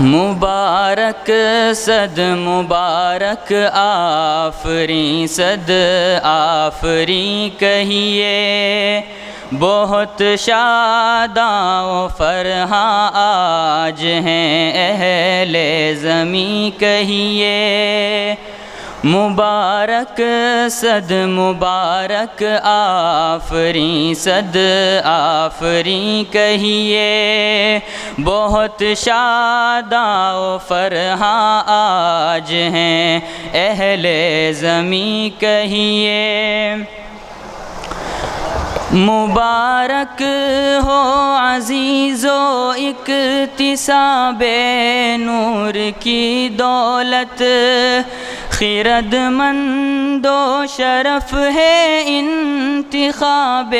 मुबारक सद मुबारक आफरी सद आफरी कहिए। बहुत शादाओ फरहा आज हैं अहले ज़मी कहिए। मुबारक सद मुबारक आफरी सद आफरी कहिए। बहुत शादाओ फरहा आज हैं, अहले ज़मी कहिए। मुबारक हो अजीज़ो इकतिसाब नूर की दौलत खिरदमंदो शरफ है इंतखाब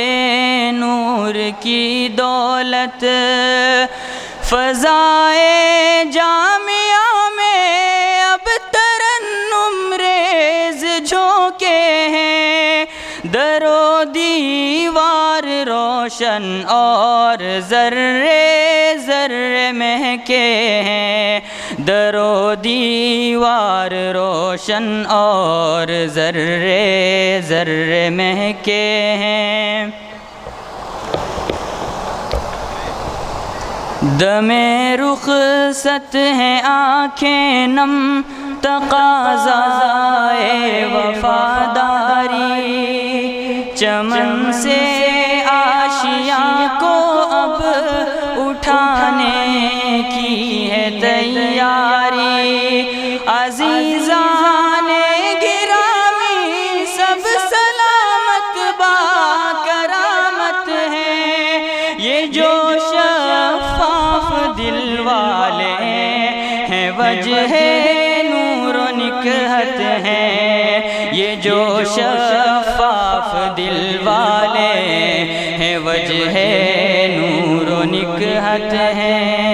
नूर की दौलत। फ़ज़ाए जामिया में अब तरन्नुम रेज झोंके हैं। दरो दीवार रोशन और ज़र्रे ज़र्रे महके हैं। दीवार रोशन और ज़र्रे ज़र्रे महके हैं। दमे रुख सत हैं आँखें नम तकाजाए वफादारी। चमन से आशिया को अब उठाने की है तैयारी। अजीजा ने गिरामी सब सलामत बा, करामत है। ये जो शफाफ दिल वाले हैं, वजह नूर निकहत हैं। ये जो शफाफ दिल वाले हैं, वजह नूर निकहत हैं।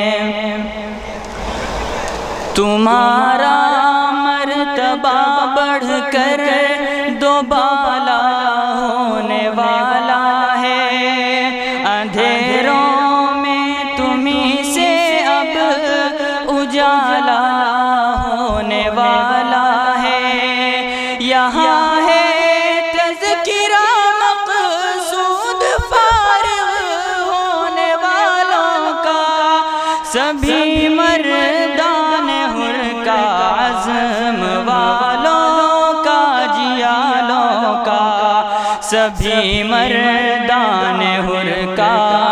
तुम्हारा मरदबा बढ़ कर दो बाला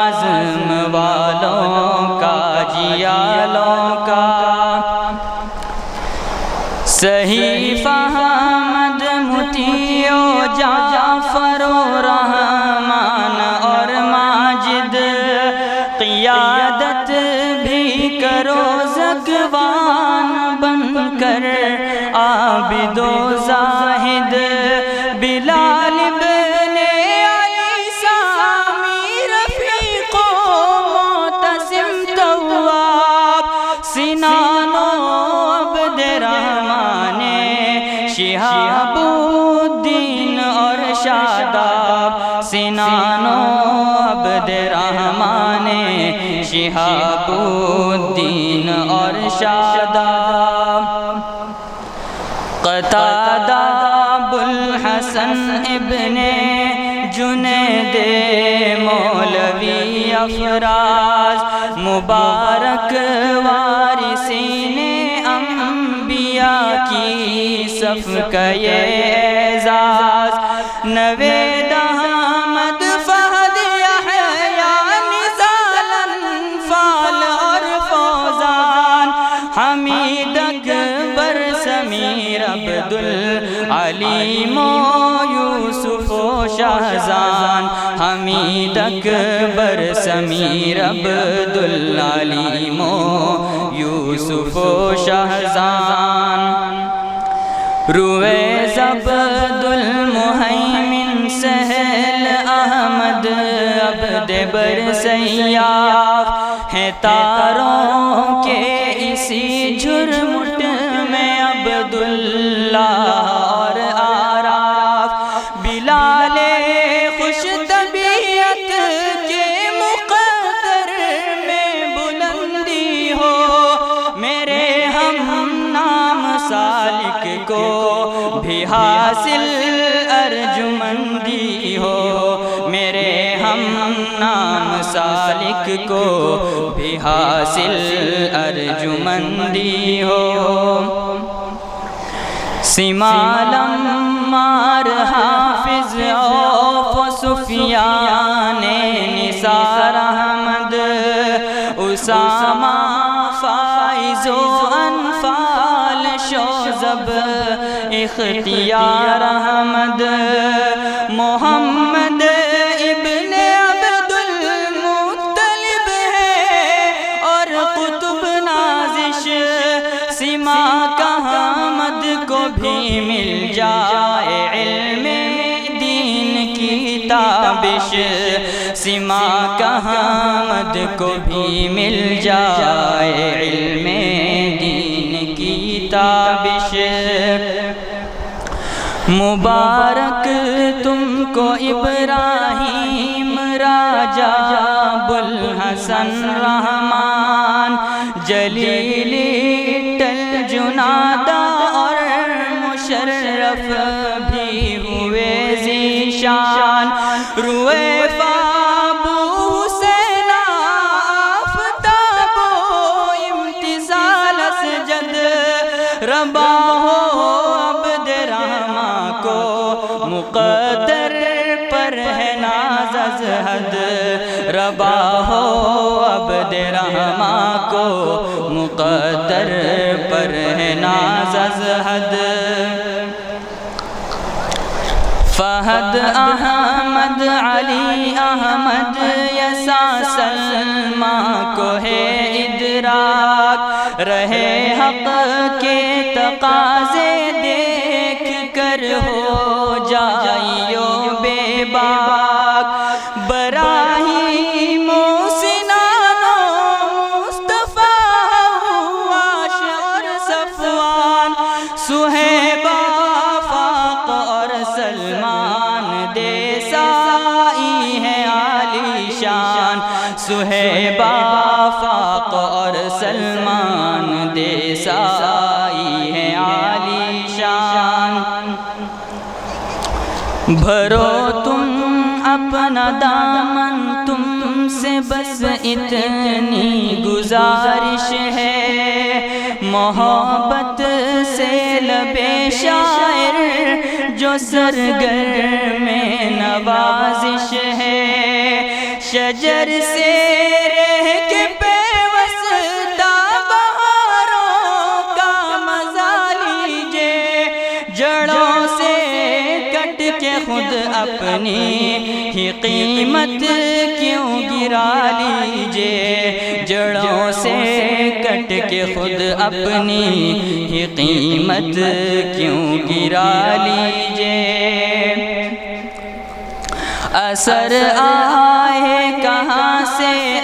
आज़म वालों का जियालों का। सही अफराज, मुबारक वारिसीने अम्बिया की सफ ये एजाज निज़ालन, फाल और फौजान, हमीद समीर अब्दुल अलीमो यूसुफ शाहजान हमीद अकबर, समीर अब्दुल अलीमो यूसुफ शाहजान। रुए अब्दुल मुहैमिन सहल अहमद, अब्द बर सैयाफ। हैं तारों के इसी झुरमुट में अब्दुल्ला हासिल अर्जुमंदी हो। मेरे हम नाम सालिक को भी हासिल अर्जुमंदी हो। सिमालम मार हाफिज औफ सुफियान निसार अहमद, उसामा शोजब इख्तियार अहमद मोहम्मद इब्न अब्दुल मुत्तलिब है और कुतुब नाजिश सीमा कहामद को भी मिल जाए इल्म दीन की ताबिश। सीमा कहामद को भी मिल जाए इल्म दीन की ताबिश। मुबारक तुमको इब्राहिम राजा बुल हसन रहमान जलीली टल जुनादा और मुशर्रफ भी हुए जीशान रुए फाबू फहद अहमद अली अहमद यसा सलमा को है इदराक रहे हक के तकाजे देख कर हो सलमान देसाई है आलीशान सुहेबा फाक और सलमान देसाई है आलीशान भरो तुम अपना दामन, तुमसे बस इतनी गुजारिश है। मोहब्बत से लबे शायर जो सरगर में नवाजिश है, शजर से रह के बेवसता बहारों का मज़ा लीजिए, जड़ों से कट के खुद अपनी ही कीमत क्यों गिरा लीजिए? जड़ों से कट के खुद अपनी ही कीमत क्यों गिरा लीजिए? असर आए कहाँ से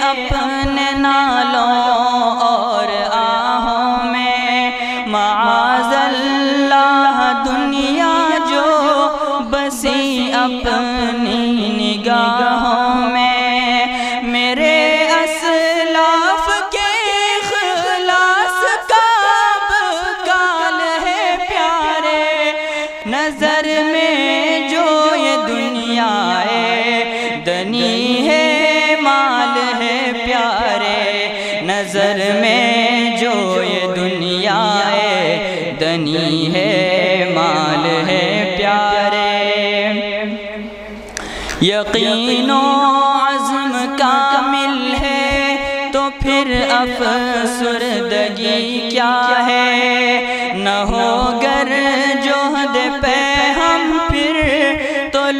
नज़र में जो ये दुनिया है। धनी है, माल है, प्यारे। नज़र में जो ये दुनिया है। धनी है, माल है, प्यारे। यकीनो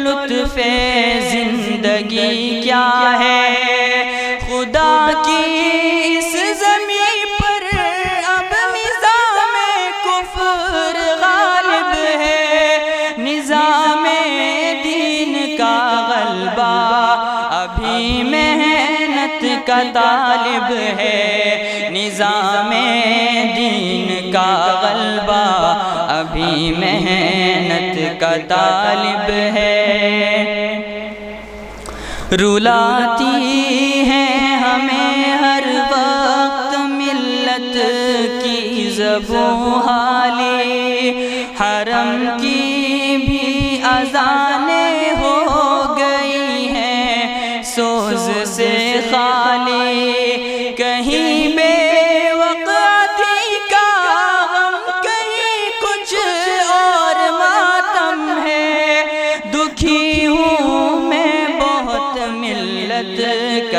लुत्फ ज़िंदगी क्या है? अभी मेहनत का तालिब है। रुलाती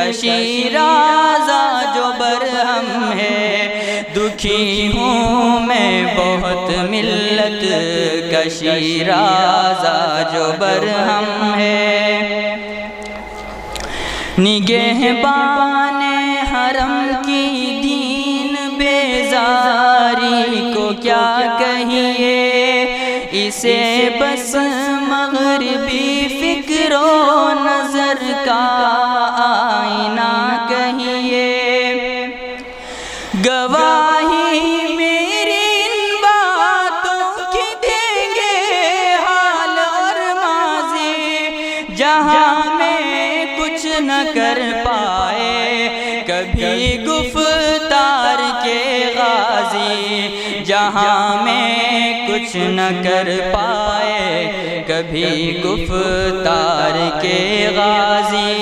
कशीराजा जो बरहम है। दुखी हूँ मैं बहुत मिल्लत कशीराजा जो बरहम है। निगहबान हरम की दीन बेजारी को क्या कहिए? इसे बस मगरबी फिक्रो नज़र का जहाँ में कुछ न कर पाए, कभी गुफ्तार के गाजी।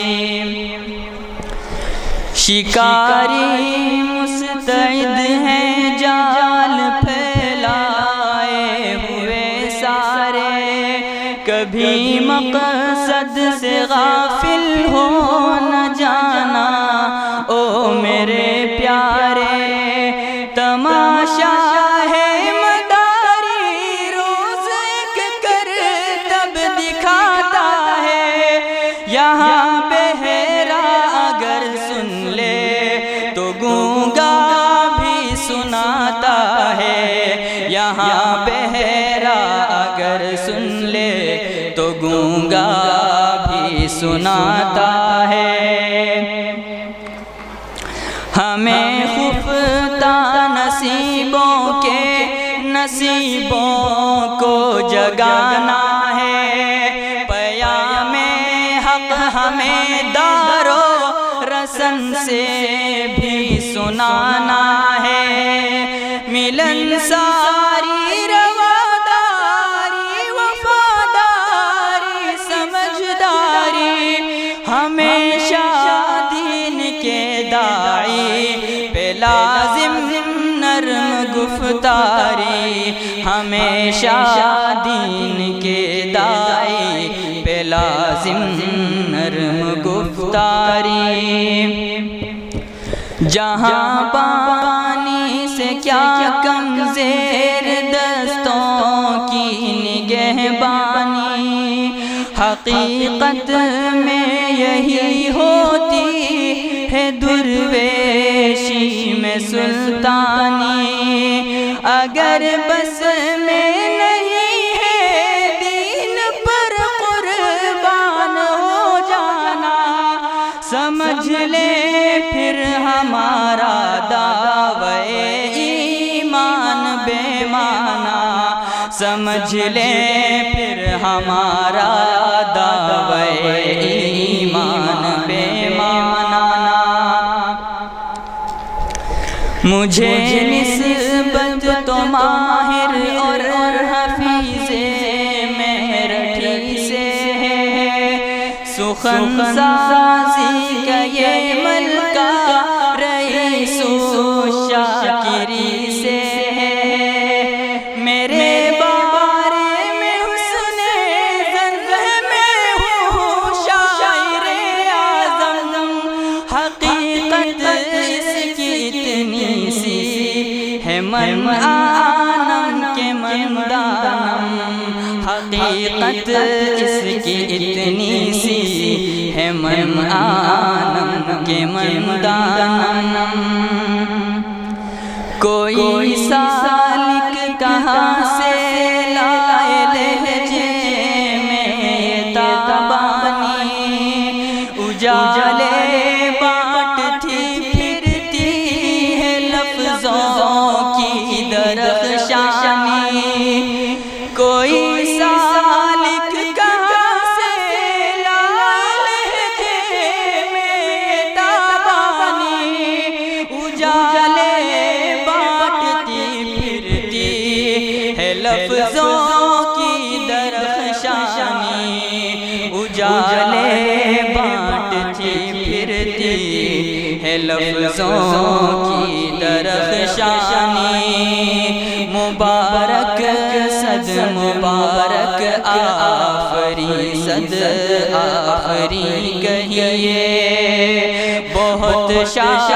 शिकारी मुस्तैद हैं, जाल फैलाए हुए सारे। कभी मकसद से गाफिल है मदारी, रोज कर, तब दिखाता है। यहाँ अगर सुन ले तो गूँगा भी सुनाता है। यहाँ बहरा अगर सुन ले तो गूँगा भी सुनाता नसीबों को जगाना। गुफ्तारी, हमेशा दीन के दाई, पे लाजिम नरम गुफ्तारी। जहाँ पानी से क्या कम जेर दस्तों की निगहबानी। हकीकत में यही होती है दुर्वेशी में सुल्तानी। अगर बस में नहीं है दीन पर कुर्बान हो जाना, समझ ले फिर हमारा दावे ईमान बेमाना। समझ ले हमारा दावे ईमान बेमाना मुझे निस्बत तो माहिर और हफीजे मेरठी से है। सुखन साजी का ये मलका मन आनम के मंदानम हकीकत इसकी इतनी सी है मन आनम के मंदानम कोई सालिक कहाँ है लफ्जों की दरखशानी। मुबारक सद मुबारक आफरी सद आफरी कहिए। बहुत शाह